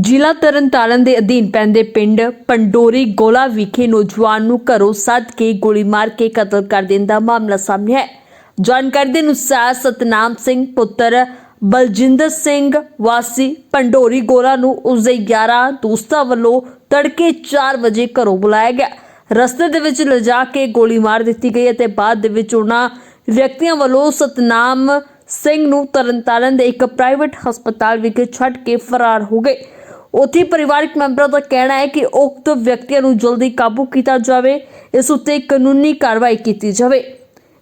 ਜ਼ਿਲ੍ਹਾ ਤਰਨਤਾਰਨ ਦੇ ਅਧੀਨ ਪੈਂਦੇ ਪਿੰਡ ਪੰਡੋਰੀ ਗੋਲਾ ਵਿਖੇ ਨੌਜਵਾਨ ਨੂੰ ਘਰੋਂ ਸੱਦ ਕੇ ਗੋਲੀ ਮਾਰ ਕੇ ਕਤਲ ਕਰ ਦੇਣ ਦਾ ਮਾਮਲਾ ਸਾਹਮਣੇ ਹੈ। ਜਾਣਕਾਰੀ ਦੇ ਅਨੁਸਾਰ ਸਤਨਾਮ ਸਿੰਘ, ਪੁੱਤਰ ਬਲਜਿੰਦਰ ਸਿੰਘ, ਵਾਸੀ ਪੰਡੋਰੀ ਗੋਲਾ ਨੂੰ ਉਸਦੇ 11 ਦੋਸਤਾਂ ਵੱਲੋਂ ਤੜਕੇ 4 ਵਜੇ ਘਰੋਂ ਬੁਲਾਇਆ ਗਿਆ। ਰਸਤੇ ਦੇ ਵਿੱਚ ਲਿਜਾ ਕੇ ਗੋਲੀ ਮਾਰ ਦਿੱਤੀ ਗਈ ਅਤੇ ਬਾਅਦ ਦੇ ਵਿੱਚ ਉਹਨਾਂ ਵਿਅਕਤੀਆਂ ਵੱਲੋਂ ਸਤਨਾਮ ਸਿੰਘ ਨੂੰ ਤਰਨਤਾਰਨ ਦੇ ਇੱਕ ਪ੍ਰਾਈਵੇਟ ਹਸਪਤਾਲ ਵਿਖੇ ਛੱਡ ਕੇ ਫਰਾਰ ਹੋ ਗਏ। ਉੱਥੇ ਪਰਿਵਾਰਕ ਮੈਂਬਰਾਂ ਦਾ ਕਹਿਣਾ ਹੈ ਕਿ ਉਕਤ ਵਿਅਕਤੀਆਂ ਨੂੰ ਜਲਦੀ ਕਾਬੂ ਕੀਤਾ ਜਾਵੇ, ਇਸ ਉੱਤੇ ਕਾਨੂੰਨੀ ਕਾਰਵਾਈ ਕੀਤੀ ਜਾਵੇ।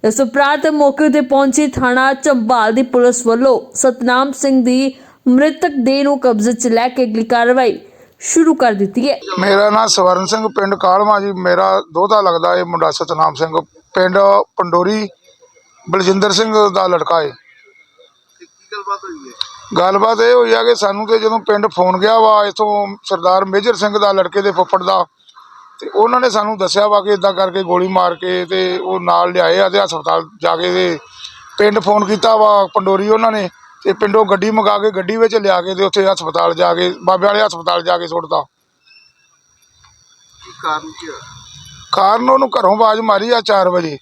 ਇਸ ਉਪਰੰਤ ਮੌਕੇ ਤੇ ਪਹੁੰਚੀ ਥਾਣਾ ਚੰਬਾਲ ਦੀ ਪੁਲਿਸ ਵੱਲੋਂ ਸਤਨਾਮ ਸਿੰਘ ਦੀ ਮ੍ਰਿਤਕ ਦੇਹ ਨੂੰ ਕਬਜ਼ੇ 'ਚ ਲੈ ਕੇ ਅਗਲੀ ਕਾਰਵਾਈ ਸ਼ੁਰੂ ਕਰ ਦਿੱਤੀ ਹੈ। ਮੇਰਾ ਨਾਮ ਸਵਰਨ ਸਿੰਘ, ਪਿੰਡ ਕਾਲਮਾ ਜੀ। ਮੇਰਾ ਦੋਤਾ ਲੱਗਦਾ ਇਹ ਮੁੰਡਾ ਸਤਨਾਮ ਸਿੰਘ। ਪਿੰਡ ਪੰਡੋਰੀ ਬਲਜਿੰਦਰ ਸਿੰਘ ਦਾ ਲੜਕਾ ਹੈ ਗੱਲਬਾਤ ਹੋਈ ਹੈ? ਗੱਲਬਾਤ ਇਹ ਹੋਈ ਆ ਕਿ ਸਾਨੂੰ ਤੇ ਜਦੋਂ ਪਿੰਡ ਫੋਨ ਗਿਆ ਵਾ ਇਥੋਂ ਸਰਦਾਰ ਮੇਜਰ ਸਿੰਘ ਦਾ ਲੜਕੇ ਦੇ ਫੁੱਫੜ ਦਾ ਤੇ ਉਹਨਾਂ ਨੇ ਸਾਨੂੰ ਦੱਸਿਆ ਵਾ ਕਿ ਇਦਾਂ ਕਰਕੇ ਗੋਲੀ ਮਾਰ ਕੇ ਤੇ ਉਹ ਨਾਲ ਲਿਆਏ ਆ ਤੇ ਹਸਪਤਾਲ ਜਾ ਕੇ ਤੇ ਪਿੰਡ ਫੋਨ ਕੀਤਾ ਵਾ ਪੰਡੋਰੀ ਉਹਨਾਂ ਨੇ ਤੇ ਪਿੰਡੋਂ ਗੱਡੀ ਮੰਗਾ ਕੇ ਗੱਡੀ ਵਿੱਚ ਲਿਆ ਕੇ ਤੇ ਉੱਥੇ ਹਸਪਤਾਲ ਜਾ ਕੇ ਬਾਬੇ ਵਾਲੇ ਹਸਪਤਾਲ ਜਾ ਕੇ ਸੁੱਟਤਾ। ਕੀ ਕਾਰਨ ਕੀ ਹੋਇਆ? ਕਾਰਨ ਉਹਨੂੰ ਘਰੋਂ ਆਵਾਜ਼ ਮਾਰੀ ਆ 4 ਵਜੇ।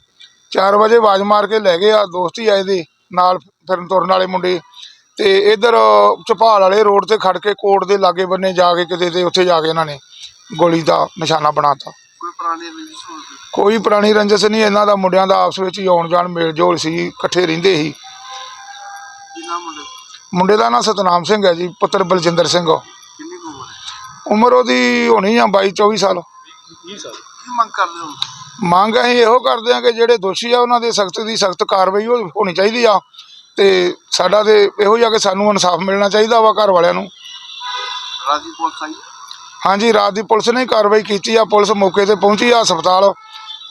4 ਵਜੇ ਆਵਾਜ਼ ਮਾਰ ਕੇ ਲੈ ਗਏ ਆ ਦੋਸਤ ਹੀ ਆਏ ਦੇ ਨਾਲ ਫਿਰਨ ਤੁਰਨ ਵਾਲੇ ਮੁੰਡੇ। ਤੇ ਇਧਰ ਝਪਾਲ ਵਾਲੇ ਰੋਡ ਤੇ ਖੜ ਕੇ ਕੋਟ ਦੇ ਲਾਗੇ ਬੰਨੇ ਜਾ ਕੇ ਕਿਤੇ ਤੇ ਉੱਥੇ ਜਾ ਕੇ ਇਹਨਾਂ ਨੇ ਗੋਲੀ ਦਾ ਨਿਸ਼ਾਨਾ ਬਣਾਤਾ। ਕੋਈ ਪੁਰਾਣੀ ਰੰਜਿਸ਼ ਹੋਣ ਦੀ ਕੋਈ ਪੁਰਾਣੀ ਰੰਜਿਸ਼ ਨਹੀਂ ਇਹਨਾਂ ਦਾ ਮੁੰਡਿਆਂ ਦਾ ਆਪਸ ਵਿੱਚ ਹੀ ਆਉਣ ਜਾਣ ਮੇਲ ਜੋਲ ਸੀ ਇਕੱਠੇ ਰਹਿੰਦੇ ਸੀ। ਮੁੰਡੇ ਦਾ? ਨਾਂ ਸਤਨਾਮ ਸਿੰਘ ਹੈ ਜੀ ਪੁੱਤਰ ਬਲਜਿੰਦਰ ਸਿੰਘ। ਕਿੰਨੀ ਉਮਰ ਉਹਦੀ ਹੋਣੀ ਆ 22 24 ਸਾਲ। ਕੀ ਮੰਗ ਕਰਦੇ ਹੋ? ਮੰਗ ਅਸੀਂ ਇਹੋ ਕਰਦੇ ਹਾਂ ਕਿ ਜਿਹੜੇ ਦੋਸ਼ੀ ਆ ਉਹਨਾਂ ਦੇ ਸਖਤ ਦੀ ਸਖਤ ਕਾਰਵਾਈ ਹੋਣੀ ਚਾਹੀਦੀ ਆ ਤੇ ਸਾਡਾ ਤੇ ਇਹੋ ਜਿਹਾ ਕਿ ਸਾਨੂੰ ਇਨਸਾਫ ਮਿਲਣਾ ਚਾਹੀਦਾ ਵਾ ਘਰ ਵਾਲਿਆਂ ਨੂੰ। ਰਾਜੀ ਪੁਲਿਸ ਆਈ? ਹਾਂਜੀ ਰਾਤ ਦੀ ਪੁਲਿਸ ਨੇ ਕਾਰਵਾਈ ਕੀਤੀ ਆ ਪੁਲਿਸ ਮੌਕੇ ਤੇ ਪਹੁੰਚੀ ਆ ਹਸਪਤਾਲ।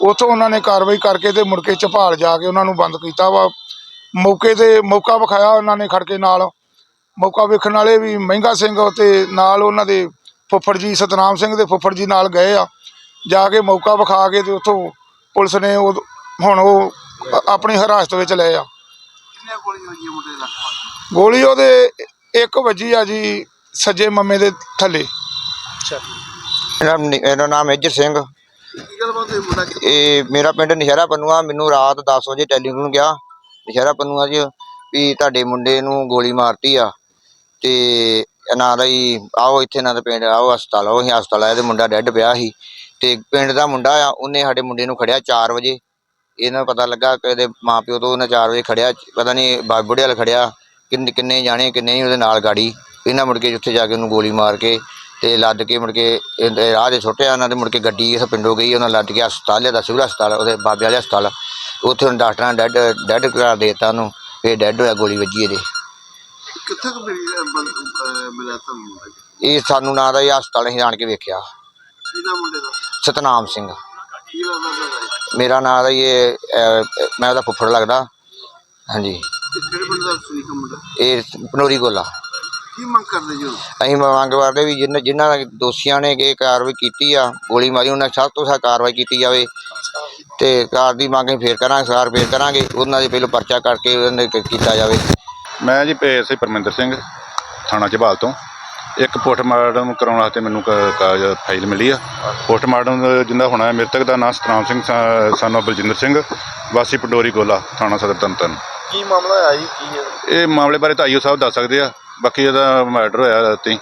ਉੱਥੋਂ ਉਹਨਾਂ ਨੇ ਕਾਰਵਾਈ ਕਰਕੇ ਤੇ ਮੁੜ ਕੇ ਝਪਾਲ ਜਾ ਕੇ ਉਹਨਾਂ ਨੂੰ ਬੰਦ ਕੀਤਾ ਵਾ। ਮੌਕੇ ਤੇ ਮੌਕਾ ਵਿਖਾਇਆ ਉਹਨਾਂ ਨੇ ਖੜ ਕੇ ਨਾਲ। ਮੌਕਾ ਵੇਖਣ ਵਾਲੇ ਵੀ ਮਹਿੰਗਾ ਸਿੰਘ ਤੇ ਨਾਲ ਉਹਨਾਂ ਦੇ ਫੁੱਫੜ ਜੀ ਸਤਨਾਮ ਸਿੰਘ ਦੇ ਫੁੱਫੜ ਜੀ ਨਾਲ ਗਏ ਆ। ਜਾ ਕੇ ਮੌਕਾ ਵਿਖਾ ਕੇ ਤੇ ਉੱਥੋਂ ਪੁਲਿਸ ਨੇ ਉਹ ਹੁਣ ਉਹ ਆਪਣੀ ਹਿਰਾਸਤ ਵਿੱਚ ਲਏ ਆ। ਕਿੰਨੀਆਂ ਗੋਲੀਆਂ ਲੱਗੀਆਂ ਮੁੰਡੇ ਦੇ? ਲੱਕ ਵਿੱਚ ਗੋਲੀ ਉਹਦੇ ਇੱਕ ਵੱਜੀ ਆ ਜੀ ਸੱਜੇ ਮੰਮੇ ਦੇ ਥੱਲੇ। ਮੇਰਾ ਨ- ਮੇਰਾ ਨਾਮ ਮੇਜਰ ਸਿੰਘ। ਕੀ ਗੱਲਬਾਤ ਹੋਈ ਮੁੰਡਾ ਕਿ- ਇਹ ਮੇਰਾ ਪਿੰਡ ਨਸ਼ਹਿਰਾ ਪੰਨੂਆ ਮੈਨੂੰ ਰਾਤ 10 ਵਜੇ ਟੈਲੀਫੋਨ ਗਿਆ। ਨਸ਼ਹਿਰਾ ਪੰਨੂਆ 'ਚ ਵੀ ਤੁਹਾਡੇ ਮੁੰਡੇ ਨੂੰ ਗੋਲੀ ਮਾਰਤੀ ਆ। ਤੇ ਇਹਨਾਂ ਦਾ ਹੀ ਆਓ ਇੱਥੇ ਇਹਨਾਂ ਦੇ ਪਿੰਡ ਆਓ ਹਸਪਤਾਲ ਆਓ ਅਸੀਂ ਹਸਪਤਾਲ ਆਏ ਤੇ ਮੁੰਡਾ ਡੈੱਡ ਪਿਆ ਸੀ। ਤੇ ਪਿੰਡ ਦਾ ਮੁੰਡਾ ਆ ਉਹਨੇ ਸਾਡੇ ਮੁੰਡੇ ਨੂੰ ਖੜਿਆ 4 ਵਜੇ। ਇਹਨਾਂ ਨੂੰ ਪਤਾ ਲੱਗਾ ਕਿ ਇਹਦੇ ਮਾਪਿਓ ਤੋਂ ਉਹਨੇ 4 ਵਜੇ ਖੜਿਆ ਪਤਾ ਨਹੀਂ ਬਾਬੂੜੇ ਵਾਲ ਖੜਿਆ ਕਿੰਨੇ ਕਿੰਨੇ ਜਾਣੇ ਕਿੰਨੇ ਨਹੀਂ ਉਹਦੇ ਨਾਲ ਗਾੜੀ। ਇਹਨਾਂ ਮੁੜ ਕੇ ਉੱਥੇ ਜਾ ਕੇ ਉਹਨੂੰ ਗੋਲੀ ਮਾਰ ਕੇ ਤੇ ਲੱਦ ਕੇ ਮੁੜ ਕੇ ਇਹਦੇ ਰਾਹ ਦੇ ਸੁੱਟਿਆ ਉਹਨਾਂ ਦੇ ਮੁੜ ਕੇ ਗੱਡੀ ਇਸ ਪਿੰਡੋਂ ਗਈ ਉਹਨਾਂ ਲੱਦ ਕੇ ਹਸਪਤਾਲ ਲਿਆਦਾ ਸਿਵਲ ਹਸਪਤਾਲ ਉਹਦੇ ਬਾਬੇ ਵਾਲੇ ਹਸਪਤਾਲ। ਉੱਥੇ ਹੁਣ ਡਾਕਟਰਾਂ ਨੇ ਡੈਡ ਡੈਡ ਕਰਾ ਦੇਤਾ ਉਹਨੂੰ ਫੇਰ ਡੈਡ ਹੋਇਆ ਗੋਲੀ ਵੱਜੀ ਇਹਦੇ। ਕਿੱਥੇ ਮਿਲਿਆ ਤੁਹਾਨੂੰ ਇਹ ਸਾਨੂੰ ਨਾਂ ਦਾ ਇਹ ਹਸਪਤਾਲ ਅਸੀਂ ਆਣ ਕੇ ਵੇਖਿਆ। ਕੀ ਨਾਮ ਮੁੰਡੇ ਦਾ? ਸਤਨਾਮ ਸਿੰਘ। ਕੀ ਲੱਗਦਾ ਤੁਹਾਡਾ ਮੇਰਾ ਨਾਂ ਦਾ ਇਹ ਅਹ, ਮੈਂ ਉਹਦਾ ਫੁੱਫੜ ਲੱਗਦਾ। ਹਾਂਜੀ। ਇਹ ਕਿਹੜੇ ਪਿੰਡ ਦਾ ਸੁਨੀਕਾ ਮੁੰਡਾ? ਇਹ ਪਨੋਰੀ ਗੋਲਾ। ਕੀ ਮੰਗ ਕਰਦੇ ਜੀ ਅਸੀਂ ਮੰਗ ਕਰਦੇ ਵੀ ਜਿਨ੍ਹਾਂ ਜਿਨ੍ਹਾਂ ਦੋਸ਼ੀਆਂ ਨੇ ਇਹ ਕਾਰਵਾਈ ਕੀਤੀ ਆ ਗੋਲੀ ਮਾਰੀ ਉਹਨਾਂ ਸਭ ਤੋਂ ਸਖਤ ਕਾਰਵਾਈ ਕੀਤੀ ਜਾਵੇ। ਤੇ ਕਾਰ ਦੀ ਮੰਗ ਅਸੀਂ ਫੇਰ ਕਰਾਂਗੇ ਸਾਰ ਫੇਰ ਕਰਾਂਗੇ ਉਹਨਾਂ ਦੇ ਪਹਿਲਾਂ ਪਰਚਾ ਕਰਕੇ ਉਹਨਾਂ ਦੇ ਕੀਤਾ ਜਾਵੇ। ਮੈਂ ਜੀ ਐਸਆਈ ਪਰਮਿੰਦਰ ਸਿੰਘ ਥਾਣਾ ਝਬਾਲ ਤੋਂ। ਇੱਕ ਪੋਸਟਮਾਰਟਮ ਕਰਾਉਣ ਵਾਸਤੇ ਮੈਨੂੰ ਕ- ਕਾਗਜ਼ ਫਾਈਲ ਮਿਲੀ ਆ। ਪੋਸਟਮਾਰਟਮ ਜਿੰਦਾ ਹੋਣਾ ਹੈ ਮ੍ਰਿਤਕ ਦਾ ਨਾਮ ਸਤਨਾਮ ਸਿੰਘ ਸਾਨੂੰ ਬਲਜਿੰਦਰ ਸਿੰਘ ਵਾਸੀ ਪੰਡੋਰੀ ਗੋਲਾ ਥਾਣਾ ਸਦਰ ਤੰਤਨ ਕੀ ਮਾਮਲਾ ਆਇਆ ਜੀ? ਕੀ ਹੈ? ਇਹ ਮਾਮਲੇ ਬਾਰੇ ਤਾਂ ਆਈਓ ਸਾਹਿਬ ਦੱਸ ਸਕਦੇ ਆ। ਬਾਕੀ ਇਹਦਾ ਮਰਡਰ ਹੋਇਆ ਰਾਤੀ।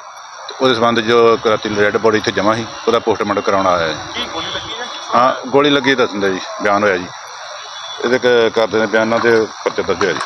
ਤੇ ਉਹਦੇ ਸੰਬੰਧ ਜੋ ਰਾਤੀ ਰੈੱਡ ਬੋਡੀ ਇੱਥੇ ਜਮ੍ਹਾਂ ਸੀ ਉਹਦਾ ਪੋਸਟਮਾਰਟਮ ਕਰਾਉਣ ਆਇਆ ਹੈ। ਕੀ ਗੋਲੀ ਲੱਗੀ ਹੈ? ਹਾਂ ਗੋਲੀ ਲੱਗੀ ਦੱਸਦੇ ਜੀ ਬਿਆਨ ਹੋਇਆ ਜੀ। ਇਹਦੇ ਕ- ਕਰਦੇ ਨੇ ਬਿਆਨਾਂ ਤੇ ਪਰਚਾ ਦਰਜ ਹੋਇਆ ਜੀ।